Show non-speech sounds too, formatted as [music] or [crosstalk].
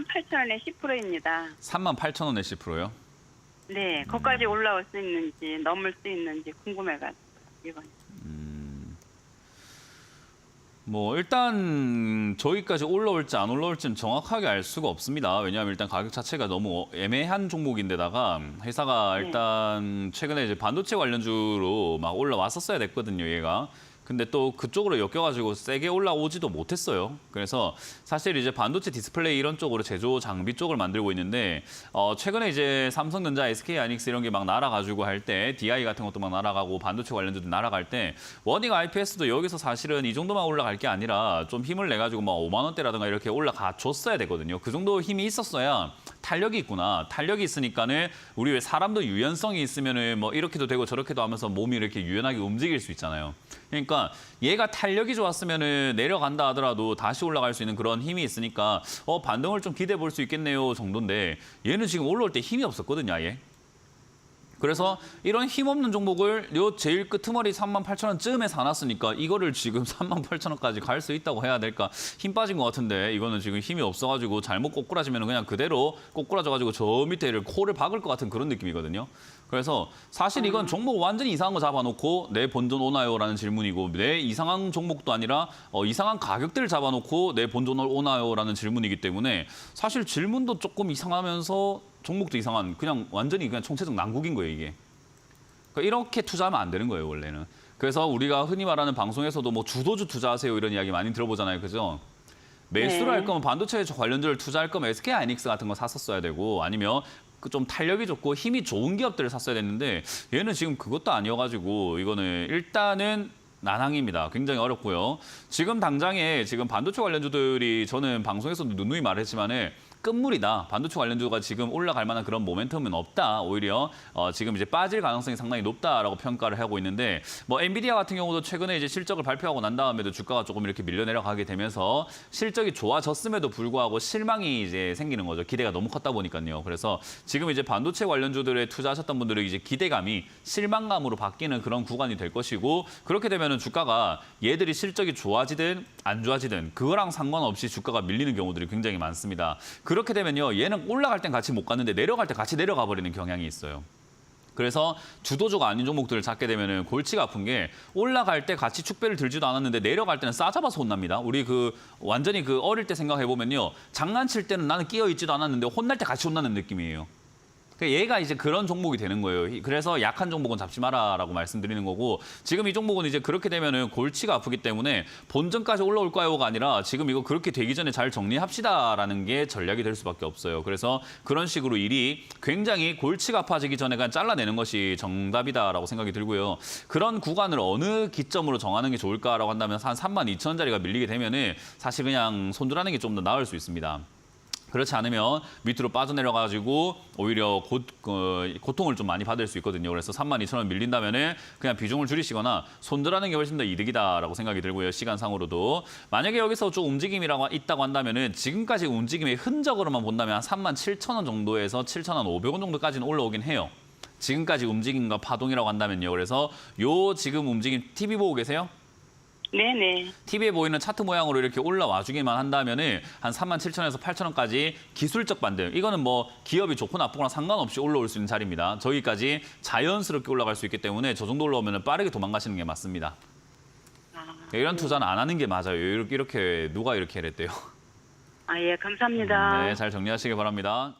3만 8천 원에 10%입니다. 3만 8천 원에 10%요? 네, 거기까지 올라올 수 있는지 넘을 수 있는지 궁금해가지고 이번. 뭐 일단 저기까지 올라올지 안 올라올지는 정확하게 알 수가 없습니다. 왜냐하면 일단 가격 자체가 너무 애매한 종목인데다가 회사가 네. 일단 최근에 이제 반도체 관련주로 막 올라왔었어야 됐거든요, 얘가. 근데 또 그쪽으로 엮여가지고 세게 올라오지도 못했어요. 그래서 사실 이제 반도체 디스플레이 이런 쪽으로 제조 장비 쪽을 만들고 있는데 어 최근에 이제 삼성전자, SK 하이닉스 이런 게 막 날아가지고 할 때 DI 같은 것도 막 날아가고 반도체 관련주도 날아갈 때 워닝 IPS도 여기서 사실은 이 정도만 올라갈 게 아니라 좀 힘을 내 가지고 막 5만 원대라든가 이렇게 올라가 줬어야 되거든요. 그 정도 힘이 있었어야 탄력이 있구나. 탄력이 있으니까는 우리 왜 사람도 유연성이 있으면은 뭐 이렇게도 되고 저렇게도 하면서 몸이 이렇게 유연하게 움직일 수 있잖아요. 그러니까 얘가 탄력이 좋았으면은 내려간다 하더라도 다시 올라갈 수 있는 그런 힘이 있으니까 어 반등을 좀 기대해 볼 수 있겠네요 정도인데 얘는 지금 올라올 때 힘이 없었거든요, 아예. 그래서 이런 힘없는 종목을 요 제일 끄트머리 3만 8천 원쯤에 사놨으니까 이거를 지금 [laughs] 3만 8천 원까지 갈 수 있다고 해야 될까? 힘 빠진 것 같은데 이거는 지금 힘이 없어가지고 잘못 꼬꾸라지면 그냥 그대로 꼬꾸라져가지고 저 밑에를 코를 박을 것 같은 그런 느낌이거든요. 그래서 사실 이건 종목 완전히 이상한 거 잡아놓고 내 본전 오나요라는 질문이고 내 이상한 종목도 아니라 어, 이상한 가격대를 잡아놓고 내 본전 오나요라는 질문이기 때문에 사실 질문도 조금 이상하면서 종목도 이상한 그냥 완전히 그냥 총체적 난국인 거예요 이게. 그러니까 이렇게 투자하면 안 되는 거예요 원래는. 그래서 우리가 흔히 말하는 방송에서도 뭐 주도주 투자하세요 이런 이야기 많이 들어보잖아요, 그죠? 매수를 네. 할 거면 반도체 관련주를 투자할 거면 SK 하이닉스 같은 거 샀었어야 되고 아니면 그좀 탄력이 좋고 힘이 좋은 기업들을 샀어야 됐는데 얘는 지금 그것도 아니어가지고 이거는 일단은 난항입니다. 굉장히 어렵고요. 지금 당장에 지금 반도체 관련주들이 저는 방송에서도 누누이 말했지만은 끝물이다. 반도체 관련주가 지금 올라갈 만한 그런 모멘텀은 없다. 오히려 어, 지금 이제 빠질 가능성이 상당히 높다라고 평가를 하고 있는데 뭐 엔비디아 같은 경우도 최근에 이제 실적을 발표하고 난 다음에도 주가가 조금 이렇게 밀려 내려가게 되면서 실적이 좋아졌음에도 불구하고 실망이 이제 생기는 거죠. 기대가 너무 컸다 보니까요. 그래서 지금 이제 반도체 관련주들에 투자하셨던 분들의 이제 기대감이 실망감으로 바뀌는 그런 구간이 될 것이고 그렇게 되면은 주가가 얘들이 실적이 좋아지든 안 좋아지든 그거랑 상관없이 주가가 밀리는 경우들이 굉장히 많습니다. 그렇게 되면요. 얘는 올라갈 땐 같이 못 갔는데 내려갈 때 같이 내려가 버리는 경향이 있어요. 그래서 주도주가 아닌 종목들을 찾게 되면은 골치가 아픈 게 올라갈 때 같이 축배를 들지도 않았는데 내려갈 때는 싸잡아서 혼납니다. 우리 그 완전히 그 어릴 때 생각해 보면요. 장난칠 때는 나는 끼어 있지도 않았는데 혼날 때 같이 혼나는 느낌이에요. 그러니까 얘가 이제 그런 종목이 되는 거예요. 그래서 약한 종목은 잡지 마라라고 말씀드리는 거고 지금 이 종목은 이제 그렇게 되면은 골치가 아프기 때문에 본전까지 올라올까요가 아니라 지금 이거 그렇게 되기 전에 잘 정리합시다라는 게 전략이 될 수밖에 없어요. 그래서 그런 식으로 일이 굉장히 골치가 아파지기 전에 그냥 잘라내는 것이 정답이다라고 생각이 들고요. 그런 구간을 어느 기점으로 정하는 게 좋을까라고 한다면 한 3만 2천 원짜리가 밀리게 되면은 사실 그냥 손절하는 게 좀 더 나을 수 있습니다. 그렇지 않으면 밑으로 빠져내려가지고 오히려 고, 어, 고통을 좀 많이 받을 수 있거든요. 그래서 3만 2천 원 밀린다면 은 그냥 비중을 줄이시거나 손절하는 게 훨씬 더 이득이다라고 생각이 들고요. 시간상으로도 만약에 여기서 좀 움직임이라고 있다고 한다면 은 지금까지 움직임의 흔적으로만 본다면 한 3만 7천 원 정도에서 7천 원 500원 정도까지는 올라오긴 해요. 지금까지 움직임과 파동이라고 한다면요. 그래서 요 지금 움직임 TV 보고 계세요? 네네. TV에 보이는 차트 모양으로 이렇게 올라와 주기만 한다면은 한 3만 7천에서 8천 원까지 기술적 반등. 이거는 뭐 기업이 좋고 나쁘거나 상관없이 올라올 수 있는 자리입니다. 저기까지 자연스럽게 올라갈 수 있기 때문에 저 정도 올라오면 빠르게 도망가시는 게 맞습니다. 아, 이런 투자는 안 하는 게 맞아요. 이렇게, 이렇게 누가 이렇게 했대요. 아, 예, 감사합니다. 네, 잘 정리하시기 바랍니다.